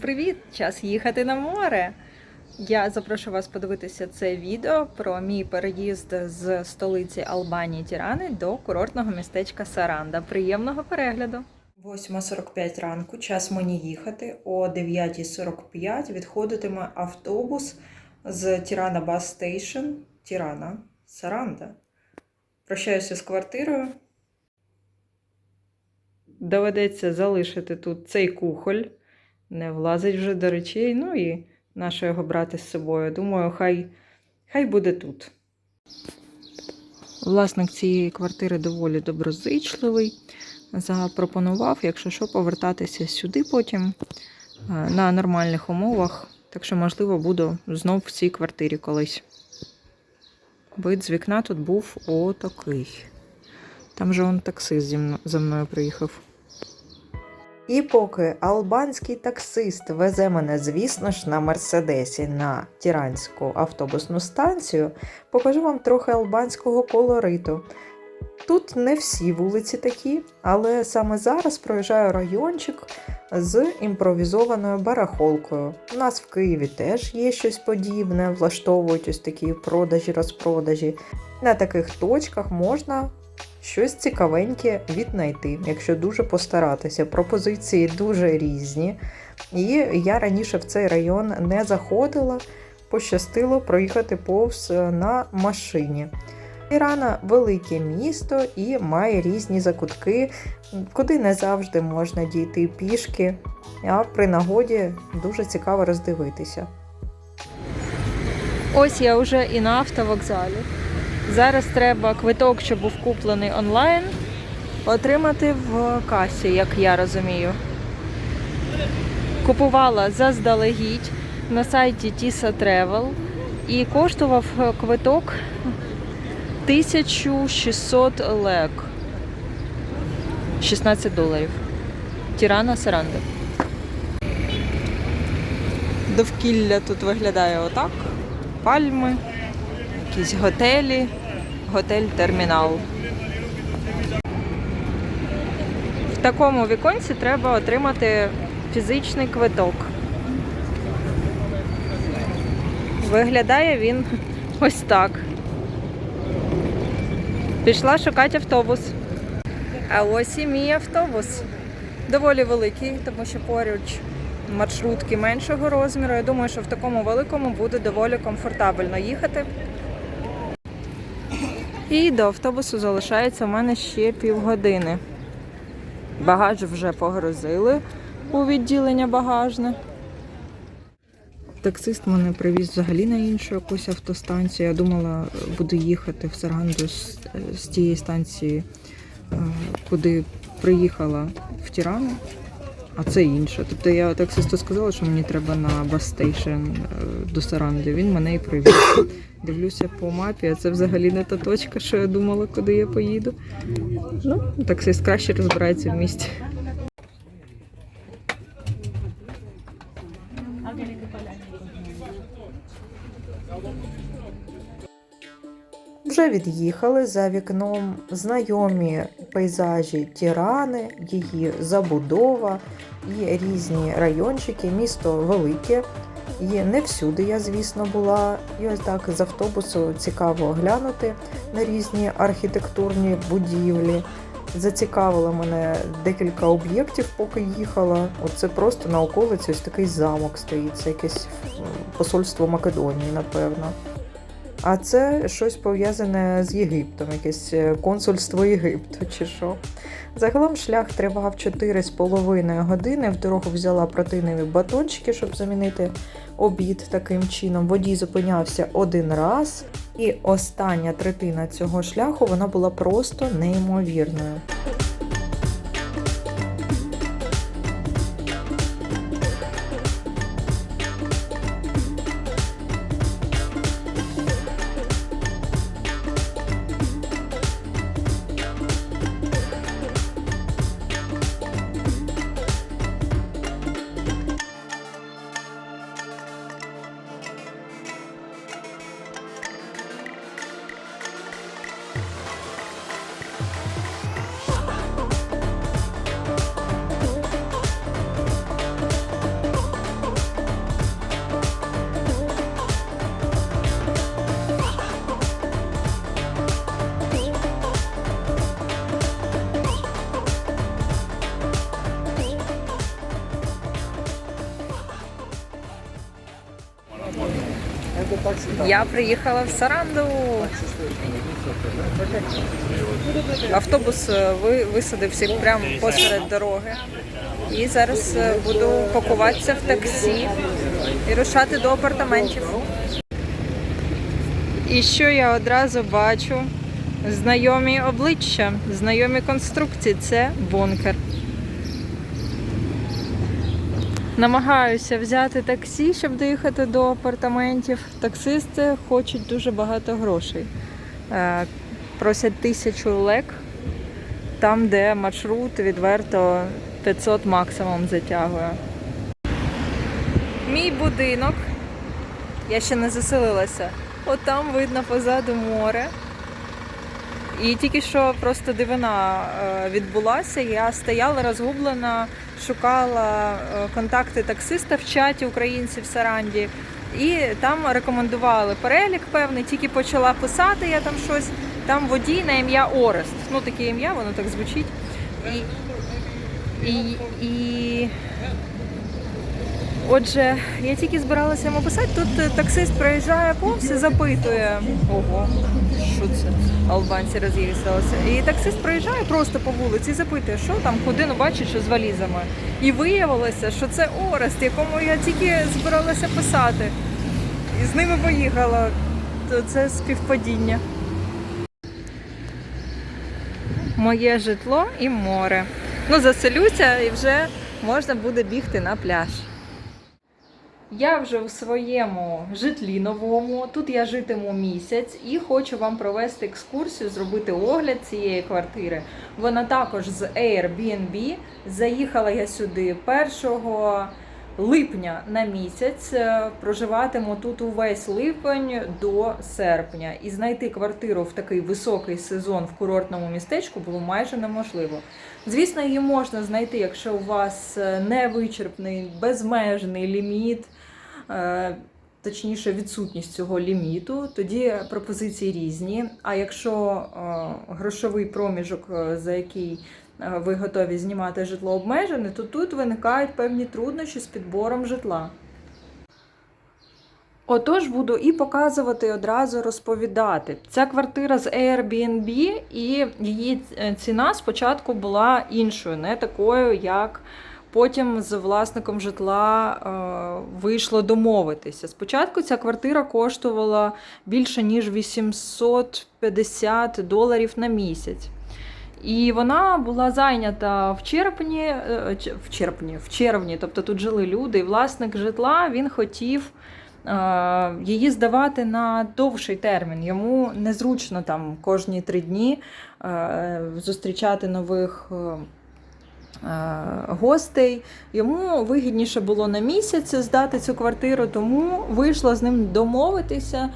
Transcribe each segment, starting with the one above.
Привіт! Час їхати на море. Я запрошую вас подивитися це відео про мій переїзд з столиці Албанії Тірани до курортного містечка Саранда. Приємного перегляду! 8.45 ранку, час мені їхати. О 9.45 відходитиме автобус з Тірана Бас Стейшн, Тірана, Саранда. Прощаюся з квартирою. Доведеться залишити тут цей кухоль. Не влазить вже до речей. Ну і нащо його брати з собою. Думаю, хай, хай буде тут. Власник цієї квартири доволі доброзичливий. Запропонував, якщо що, повертатися сюди потім е, на нормальних умовах. Так що, можливо, буду знов в цій квартирі колись. Вид з вікна тут був отакий. Там же он таксист за мною приїхав. І поки албанський таксист везе мене, звісно ж, на Мерседесі на Тіранську автобусну станцію, покажу вам трохи албанського колориту. Тут не всі вулиці такі, але саме зараз проїжджаю райончик з імпровізованою барахолкою. У нас в Києві теж є щось подібне, влаштовують ось такі продажі-розпродажі. На таких точках можна щось цікавеньке віднайти, якщо дуже постаратися. Пропозиції дуже різні. І я раніше в цей район не заходила, пощастило проїхати повз е, на машині. Ірана велике місто і має різні закутки, куди не завжди можна дійти пішки, а при нагоді дуже цікаво роздивитися. Ось я вже і на автовокзалі. Зараз треба квиток, що був куплений онлайн, отримати в касі, як я розумію. Купувала заздалегідь на сайті Tisa Travel і коштував квиток 1600 лек. 16 доларів. Тірана Саранда. Довкілля тут виглядає отак. Пальми, якісь готелі, готель-термінал. В такому віконці треба отримати фізичний квиток. Виглядає він ось так. Пішла шукати автобус. А ось і мій автобус. Доволі великий, тому що поруч маршрутки меншого розміру. Я думаю, що в такому великому буде доволі комфортабельно їхати. І до автобусу залишається в мене ще півгодини. Багаж вже погрузили у відділення багажне. Таксист мене привіз взагалі на іншу якусь автостанцію. Я думала, буду їхати в Саранду з, з тієї станції, е, куди приїхала в Тірану, а це інше. Тобто я таксисту сказала, що мені треба на бас-стейшн до Саранди. Він мене і привіз. Дивлюся по мапі, а це взагалі не та точка, що я думала, куди я поїду. Ну, таксист краще розбирається в місті. Вже від'їхали за вікном знайомі пейзажі Тірани, її забудова, є різні райончики, місто велике. Є не всюди я, звісно, була. І ось так з автобусу цікаво глянути на різні архітектурні будівлі. Зацікавило мене декілька об'єктів, поки їхала. Оце просто на околиці ось такий замок стоїть. Це якесь посольство Македонії, напевно. А це щось пов'язане з Єгиптом, якесь е, консульство Єгипту чи що. Загалом шлях тривав 4,5 години. В дорогу взяла протеїнові батончики, щоб замінити обід таким чином. Водій зупинявся один раз, і остання третина цього шляху вона була просто неймовірною. Я приїхала в Саранду. Автобус е, ви- висадив прямо посеред дороги. І зараз е, буду пакуватися в таксі і рушати до апартаментів. І що я одразу бачу? Знайомі обличчя, знайомі конструкції. Це бункер. Намагаюся взяти таксі, щоб доїхати до апартаментів. Таксисти хочуть дуже багато грошей. Е, Просять тисячу лек, там, де маршрут відверто 500 максимум затягує. Мій будинок. Я ще не заселилася. От там видно позаду море. І тільки що просто дивина е, відбулася. Я стояла розгублена, шукала е, контакти таксиста в чаті українців в Саранді. І там рекомендували перелік певний, тільки почала писати я там щось. Там водій на ім'я Орест. Ну таке ім'я, воно так звучить. І, і, і... Отже, я тільки збиралася йому писати, тут е, таксист проїжджає повз і запитує. Ого, що це? Албанці роз'їхалися. І таксист проїжджає просто по вулиці і запитує, що там, куди ну бачить, що з валізами. І виявилося, що це Орест, якому я тільки збиралася писати. І з ними поїхала. То це співпадіння. Моє житло і море. Ну, заселюся і вже можна буде бігти на пляж. Я вже в своєму житлі новому. Тут я житиму місяць і хочу вам провести екскурсію, зробити огляд цієї квартири. Вона також з Airbnb. Заїхала я сюди 1 липня на місяць. Проживатиму тут увесь липень до серпня. І знайти квартиру в такий високий сезон в курортному містечку було майже неможливо. Звісно, її можна знайти, якщо у вас е, невичерпний, безмежний ліміт, точніше, відсутність цього ліміту, тоді пропозиції різні. А якщо е, грошовий проміжок, е, за який е, ви готові знімати житло обмежене, то тут виникають певні труднощі з підбором житла. Отож, буду і показувати, і одразу розповідати. Ця квартира з Airbnb, і її е, ціна спочатку була іншою, не такою, як потім з власником житла е, вийшло домовитися. Спочатку ця квартира коштувала більше ніж 850 доларів на місяць. І вона була зайнята в червні, е, в червні, в червні, тобто тут жили люди, і власник житла він хотів е, її здавати на довший термін. Йому незручно там кожні три дні зустрічати нових. Е, Гостей йому вигідніше було на місяць здати цю квартиру, тому вийшло з ним домовитися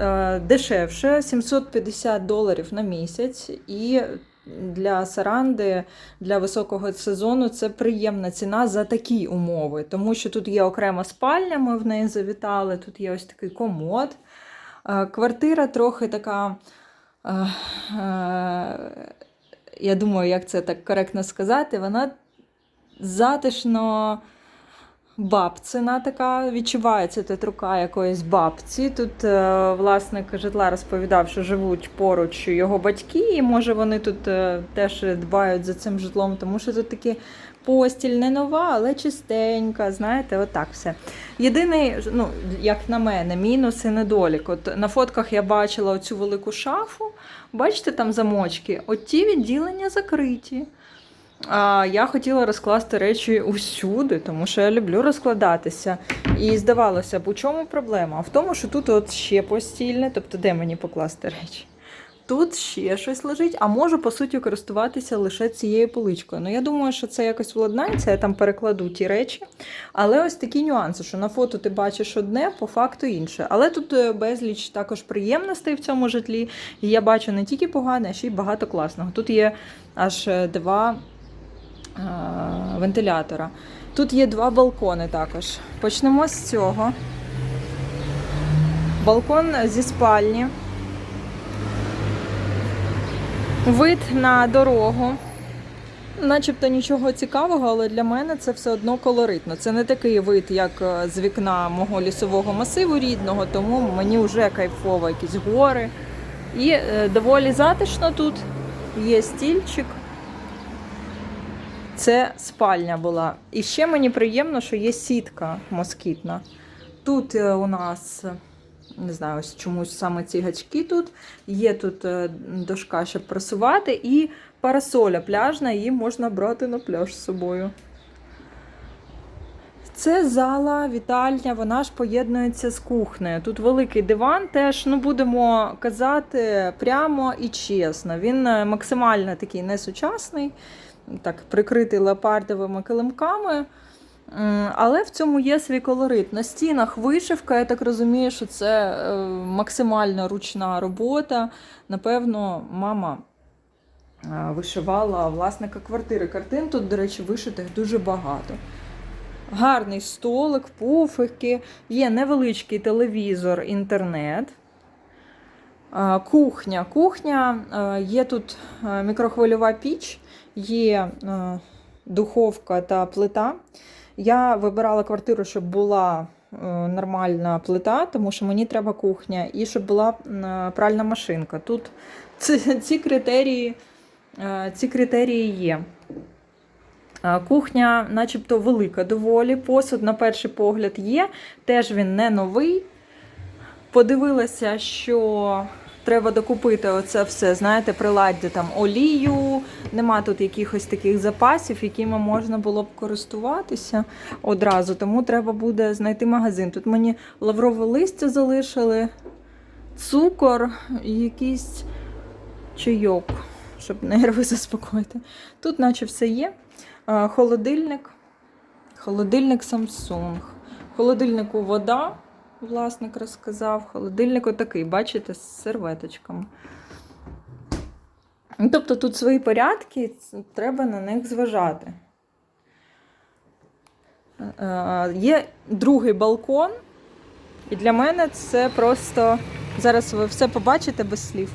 е, дешевше 750 доларів на місяць. І для Саранди, для високого сезону це приємна ціна за такі умови, тому що тут є окрема спальня, ми в неї завітали, тут є ось такий комод. Е, Квартира трохи така. Я думаю, як це так коректно сказати, вона затишно бабцина така, відчувається тут рука якоїсь бабці. Тут е, власник житла розповідав, що живуть поруч його батьки, і може вони тут е, теж дбають за цим житлом, тому що тут такі постіль не нова, але чистенька. Знаєте, отак все. Єдиний, ну, як на мене, мінус і недолік. От на фотках я бачила оцю велику шафу. Бачите, там замочки. От ті відділення закриті. А я хотіла розкласти речі усюди, тому що я люблю розкладатися. І здавалося б, у чому проблема? В тому, що тут от ще постільне, тобто де мені покласти речі? Тут ще щось лежить, а можу, по суті, користуватися лише цією поличкою. Ну, я думаю, що це якось владнається, я там перекладу ті речі. Але ось такі нюанси, що на фото ти бачиш одне, по факту інше. Але тут е, безліч також приємностей в цьому житлі. І я бачу не тільки погане, а ще й багато класного. Тут є аж е, два вентилятора. Тут є два балкони також. Почнемо з цього. Балкон зі спальні. Вид на дорогу. начебто нічого цікавого, але для мене це все одно колоритно. Це не такий вид, як е, з вікна мого лісового масиву рідного, тому мені вже кайфово якісь гори. І е, доволі затишно тут. Є стільчик. Це спальня була. І ще мені приємно, що є сітка москітна. Тут е, у нас, не знаю, ось чомусь саме ці гачки тут. Є тут е, дошка, щоб просувати, і парасоля пляжна, її можна брати на пляж з собою. Це зала, вітальня, вона ж поєднується з кухнею. Тут великий диван, теж ну будемо казати прямо і чесно. Він е, максимально такий несучасний, так прикритий леопардовими килимками. Але в цьому є свій колорит. На стінах вишивка, я так розумію, що це е, максимально ручна робота. Напевно, мама е, вишивала власника квартири. Картин тут, до речі, вишитих дуже багато. Гарний столик, пуфики, є невеличкий телевізор, інтернет. Кухня. Кухня, е, є тут е, мікрохвильова піч, є е, духовка та плита. Я вибирала квартиру, щоб була е, нормальна плита, тому що мені треба кухня, і щоб була е, пральна машинка. Тут ці, критерії, ці критерії є. Кухня, начебто, велика доволі. Посуд, на перший погляд, є. Теж він не новий. Подивилася, що треба докупити оце все, знаєте, приладдя там олію. Нема тут якихось таких запасів, якими можна було б користуватися одразу. Тому треба буде знайти магазин. Тут мені лаврове листя залишили, цукор і якийсь чайок, щоб нерви заспокоїти. Тут, наче все є. Холодильник. Холодильник Samsung. Холодильнику вода, власник розказав. Холодильник отакий, бачите, з серветочками. Ну, Тобто тут свої порядки, треба на них зважати. Е, Є другий балкон, і для мене це просто. Зараз ви все побачите без слів.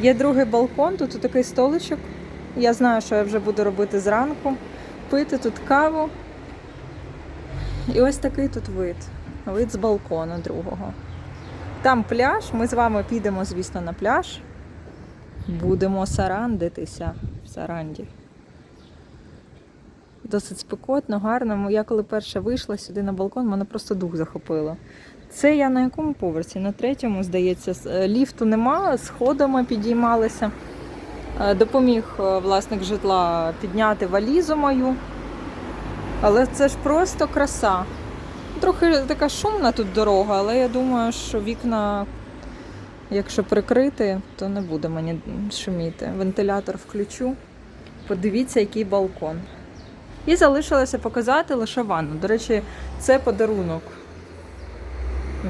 Є другий балкон, тут такий столичок. Я знаю, що я вже буду робити зранку. Пити тут каву. І ось такий тут вид. Вид з балкону другого. Там пляж. Ми з вами підемо, звісно, на пляж. Будемо сарандитися в саранді. Досить спекотно, гарно. Я коли перша вийшла сюди на балкон, мене просто дух захопило. Це я на якому поверсі? На третьому, здається, е, ліфту нема, сходами підіймалися. Е, Допоміг е, власник житла підняти валізу мою. Але це ж просто краса. Трохи така шумна тут дорога, але я думаю, що вікна, якщо прикрити, то не буде мені шуміти. Вентилятор включу. Подивіться, який балкон. І залишилося показати лише ванну. До речі, це подарунок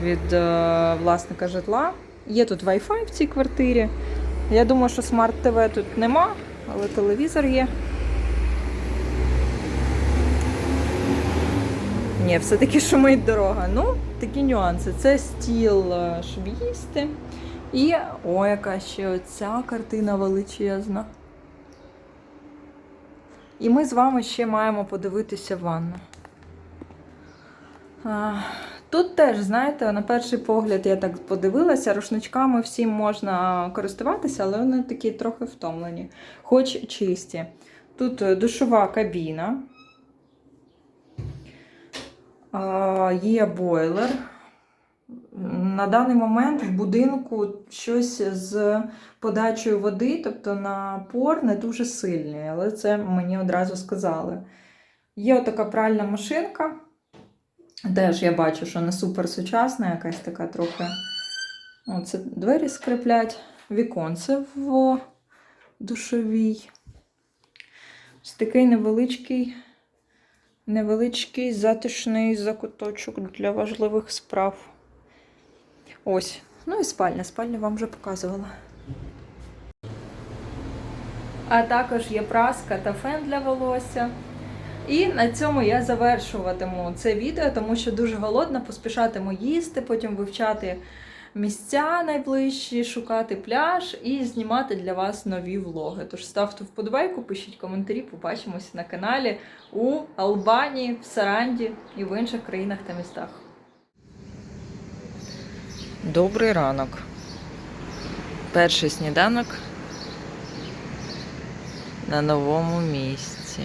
від е, власника житла. Є тут Wi-Fi в цій квартирі. Я думаю, що смарт ТВ тут нема, але телевізор є. Ні, все-таки шумить дорога. Ну, такі нюанси. Це стіл, е, щоб їсти. І о, яка ще оця картина величезна. І ми з вами ще маємо подивитися ванну. Тут теж, знаєте, на перший погляд я так подивилася, рушничками всім можна користуватися, але вони такі трохи втомлені, хоч чисті. Тут е, душова кабіна, є бойлер. На даний момент в будинку щось з подачею води, тобто напор не дуже сильний, але це мені одразу сказали. Є отака пральна машинка. Теж я бачу, що не супер сучасна, якась така трохи. Оце двері скриплять, віконце в душовій. Ось такий невеличкий, невеличкий затишний закуточок для важливих справ. Ось. Ну і спальня. Спальню вам вже показувала. А також є праска та фен для волосся. І на цьому я завершуватиму це відео, тому що дуже голодна, поспішатиму їсти, потім вивчати місця найближчі, шукати пляж і знімати для вас нові влоги. Тож ставте вподобайку, пишіть коментарі, побачимося на каналі у Албанії, в Саранді і в інших країнах та містах. Добрий ранок. Перший сніданок на новому місці.